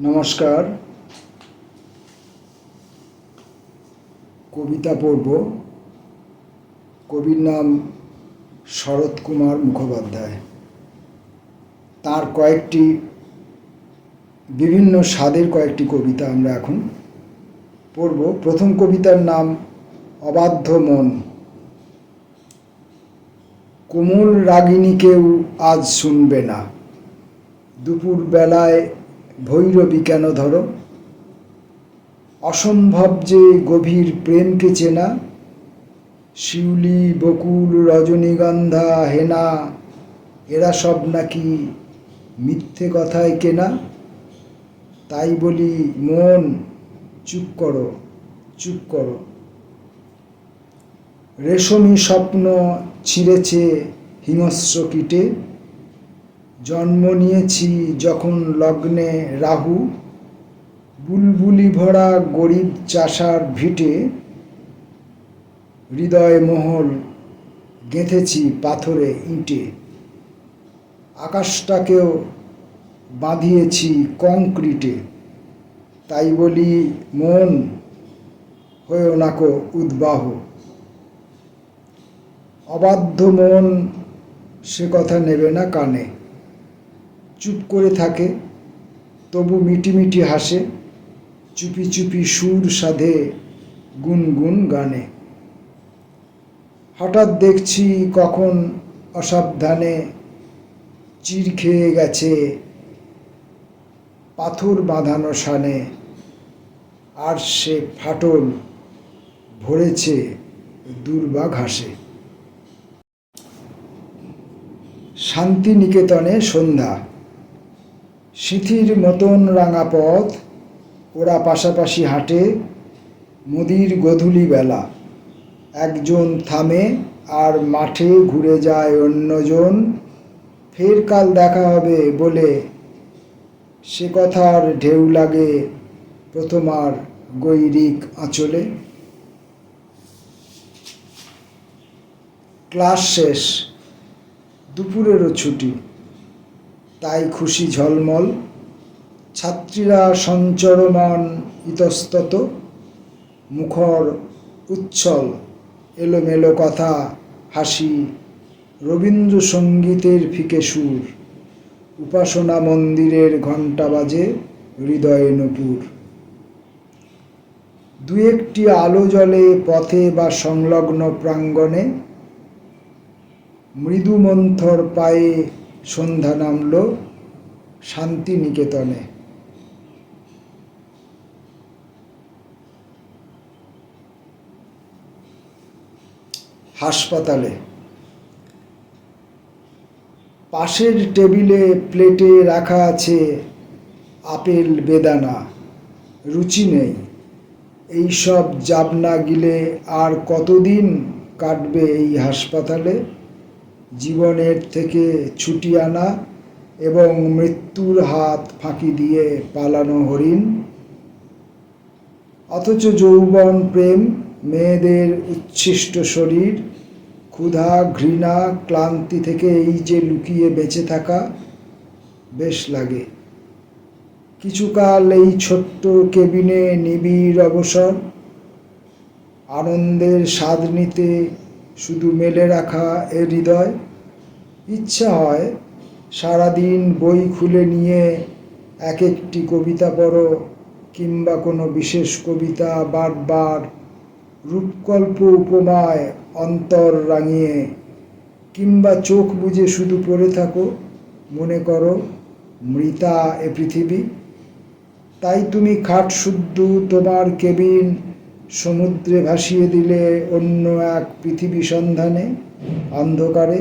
নমস্কার। কবিতা পড়ব। কবির নাম শরৎ কুমার মুখোপাধ্যায়। তার কয়েকটি, বিভিন্ন স্বাদের কয়েকটি কবিতা আমরা এখন পড়ব। প্রথম কবিতার নাম অবাধ্য মন। কোমল রাগিনী কেউ আজ শুনবে না। দুপুর বেলায় ভৈরবী কেন ধরো? অসম্ভব যে গভীর প্রেমকে চেনা, শিউলি, বকুল, রজনীগন্ধা, হেনা, এরা সব নাকি মিথ্যে কথায় কেনা? তাই বলি, মন, চুপ করো চুপ করো। রেশমি স্বপ্ন ছিঁড়েছে হিংস্র কীটে জন্ম নিয়েছি যখন লগ্নে রাহু, বুলবুলি ভরা গরিব চাষার ভিটে হৃদয় মহল গেঁথেছি পাথরে ইঁটে। আকাশটাকেও বাঁধিয়েছি কংক্রিটে। তাই বলি, মন, হয়েও নাকো উদ্বাহ। অবাধ্য মন সে কথা নেবে না কানে। চুপ করে থাকে, তবু মিটিমিটি হাসে, চুপি চুপি সুর সাধে, গুনগুন গানে। হঠাৎ দেখছি কখন অসাবধানে চির খেয়ে গেছে, পাথর বাঁধানো সানে, আর সে ফাটল ভরেছে দুর্বা ঘাসে শান্তিনিকেতনে সন্ধ্যা। সিথির মতন রাঙা পথ, ওরা পাশাপাশি হাঁটে মুদির গধূলি বেলা। একজন থামে আর মাঠে ঘুরে যায় অন্যজন। ফের কাল দেখা হবে বলে সে কথার ঢেউ লাগে প্রথমার গৈরিক আঁচলে। ক্লাস শেষ, দুপুরেরও ছুটি। তাই খুশি ঝলমল। ছাত্রীরা সঞ্চরমান ইতস্তত। মুখর উচ্ছল, এলোমেলো কথা, হাসি, রবীন্দ্রসঙ্গীতের ফিকে সুর, উপাসনা মন্দিরের ঘণ্টা বাজে, হৃদয়ে নপুর। দু একটি আলো জলে পথে বা সংলগ্ন প্রাঙ্গণে, মৃদুমন্থর পায়ে সন্ধ্যা নামল শান্তিনিকেতনে। হাসপাতালে। পাশের টেবিলে প্লেটে রাখা আছে আপেল বেদানা, রুচি নেই। এইসব জাবনা গিলে আর কতদিন কাটবে এই হাসপাতালে? জীবনের থেকে ছুটি আনা এবং মৃত্যুর হাত ফাঁকি দিয়ে পালানো হরিণ। অথচ যৌবন প্রেম, মেয়েদের উচ্ছিষ্ট শরীর, ক্ষুধা, ঘৃণা, ক্লান্তি থেকে এই যে লুকিয়ে বেঁচে থাকা, বেশ লাগে। কিছুকাল এই ছোট্ট কেবিনে নিবিড় অবসর, আনন্দের স্বাদ নিতে শুধু মেলে রাখা এ হৃদয়। ইচ্ছা হয় সারাদিন বই খুলে নিয়ে এক একটি কবিতা পড়ো কিংবা কোনো বিশেষ কবিতা বারবার। রূপকল্প উপমায় অন্তর রাঙিয়ে কিংবা চোখ বুজে শুধু পড়ে থাকো, মনে করো, মৃতা এ পৃথিবী। তাই তুমি খাট শুদ্ধ তোমার কেবিন সমুদ্রে ভাসিয়ে দিলে অন্য এক পৃথিবী সন্ধানে, অন্ধকারে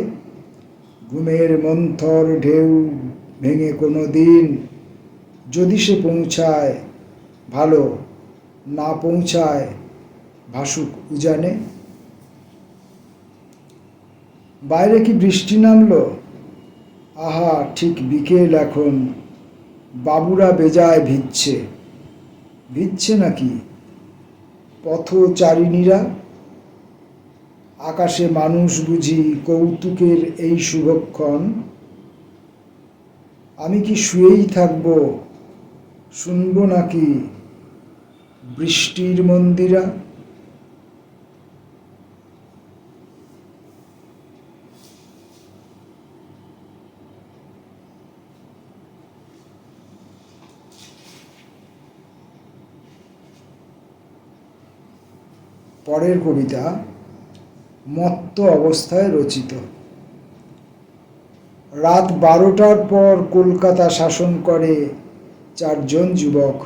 ঘুমের মন্থর ঢেউ ভেঙে কোনো দিন যদি সে পৌঁছায়, ভালো না পৌঁছায়, ভাসুক উজানে। বাইরে কি বৃষ্টি নামলো? আহা, ঠিক বিকেল এখন। বাবুরা বেজায় ভিজছে। ভিজছে নাকি? পথচারিণীরা, আকাশে মানুষ বুঝি কৌতুকের এই শুভক্ষণ। আমি কি শুয়েই থাকব, শুনব নাকি বৃষ্টির মন্দিরা? পরের কবিতা মত্ত অবস্থায় রচিত। রাত বারোটার পর কলকাতা শাসন করে চারজন যুবক।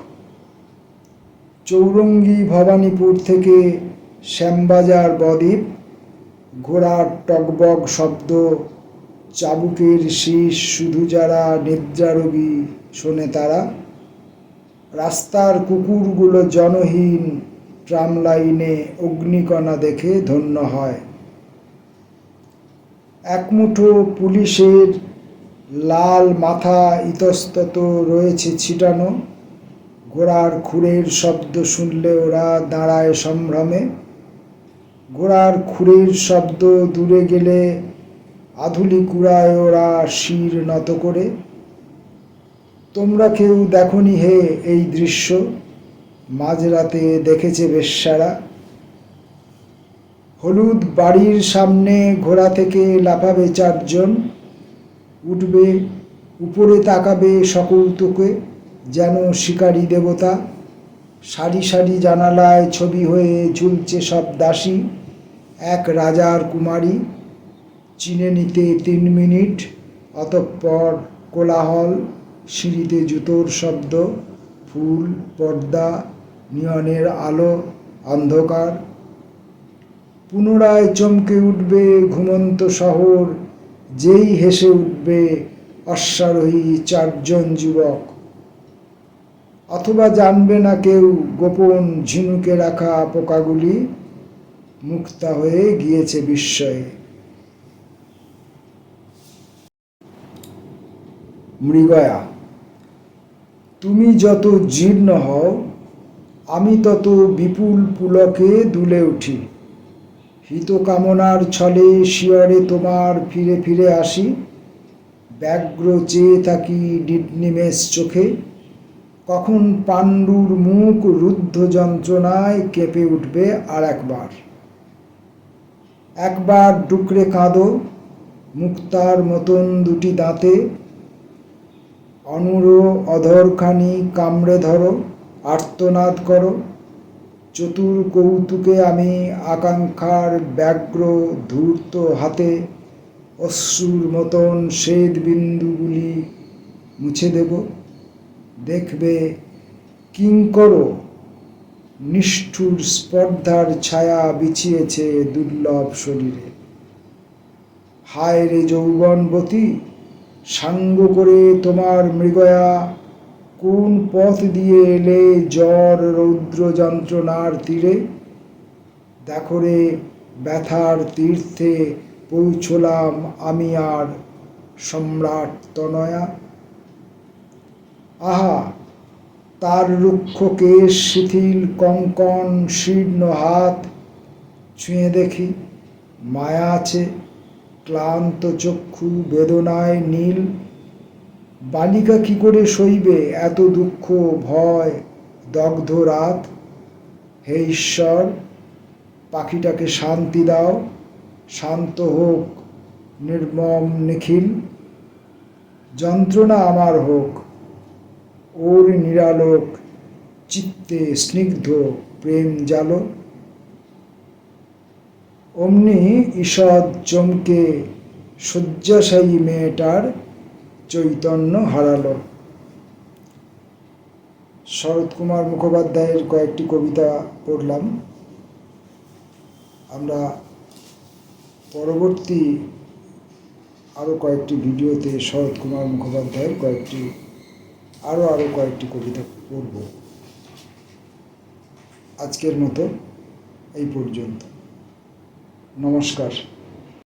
চৌরঙ্গি ভবানীপুর থেকে শ্যামবাজার বদ্বীপ, ঘোড়ার টকবক শব্দ, চাবুকের শীষ, শুধু যারা নিদ্রারোগী শোনে তারা। রাস্তার কুকুরগুলো জনহীন ট্রাম লাইনে অগ্নিকণা দেখে ধন্য হয়। একমুঠো পুলিশের লাল মাথা ইতস্তত রয়েছে ছিটানো। ঘোড়ার খুরের শব্দ শুনলে ওরা দাঁড়ায় সম্ভ্রমে। ঘোড়ার খুরের শব্দ দূরে গেলে আধুলি কুড়ায় ওরা শির নত করে। তোমরা কেউ দেখনি হে এই দৃশ্য? মাঝরাতে দেখেছে বেশ্যারা। হলুদ বাড়ির সামনে ঘোড়া থেকে লাফাবে চারজন। উঠবে, উপরে তাকাবে সকল তোকে, যেন শিকারী দেবতা। সারি সারি জানালায় ছবি হয়ে ঝুলছে সব দাসী, এক রাজার কুমারী। চিনে নিতে তিন মিনিট, অতঃপর কোলাহল, সিঁড়িতে জুতোর শব্দ, ফুল, পর্দা নিয়নের আলো, অন্ধকার। পুনরায় চমকে উঠবে ঘুমন্ত শহর, যেই হেসে উঠবে অশ্বারোহী চারজন যুবক। অথবা জানবে না কেউ গোপন ঝিনুকে রাখা পোকাগুলি, মুক্তা হয়ে গিয়েছে বিস্ময়ে। মৃগয়া, তুমি যত জীর্ণ হও আমি তত বিপুল পুলকে দুলে উঠি। হিত কামনার ছলে শিয়রে তোমার ফিরে ফিরে আসি। ব্যগ্র চেয়ে থাকি নিমেষ চোখে। কখন পাণ্ডুর মুখ রুদ্ধ যন্ত্রণায় কেঁপে উঠবে আর একবার। একবার ডুকরে কাঁদো মুক্তার মতন দুটি দাঁতে। অনুরো অধরখানি কামড়ে ধরো। আর্তনাদ করো। চতুর কৌতুকে আমি আকাঙ্ক্ষার ব্যগ্র ধূর্ত হাতে অশ্রুর মতন শ্বেদ বিন্দুগুলি মুছে দেব। দেখবে কিঙ্কর নিষ্ঠুর স্পর্ধার ছায়া বিছিয়েছে দুর্লভ শরীরে। হায় রে যৌবনবতী, সাঙ্গ করে তোমার মৃগয়া কোন পথ দিয়ে এলে জ্বর, রৌদ্র যন্ত্রণার তীরে? দেখো রে, ব্যথার তীর্থে পৌঁছলাম আমি আর সম্রাট তনয়া। আহা, তার রুক্ষ কেশ, শিথিল কঙ্কন, শীর্ণ হাত, ছুঁয়ে দেখি, মায়া আছে, ক্লান্ত চক্ষু, বেদনায় নীল। বালিকা কি করে সইবে? এত দুঃখ, ভয়, দগ্ধ রাত। হে ঈশ্বর, পাখিটাকে শান্তি দাও। শান্ত হোক, নির্মম, নিখিল। যন্ত্রণা আমার হোক, ওর নিরালোক চিত্তে স্নিগ্ধ প্রেম জালো। অমনি ঈষৎ চমকে শয্যাশায়ী মেয়েটার চৈতন্য হারালো। শরৎ কুমার মুখোপাধ্যায়ের কয়েকটি কবিতা পড়লাম। আমরা পরবর্তী আরও কয়েকটি ভিডিওতে শরৎ কুমার মুখোপাধ্যায়ের কয়েকটি আরও আরও কয়েকটি কবিতা পড়ব। আজকের মতো এই পর্যন্ত। নমস্কার।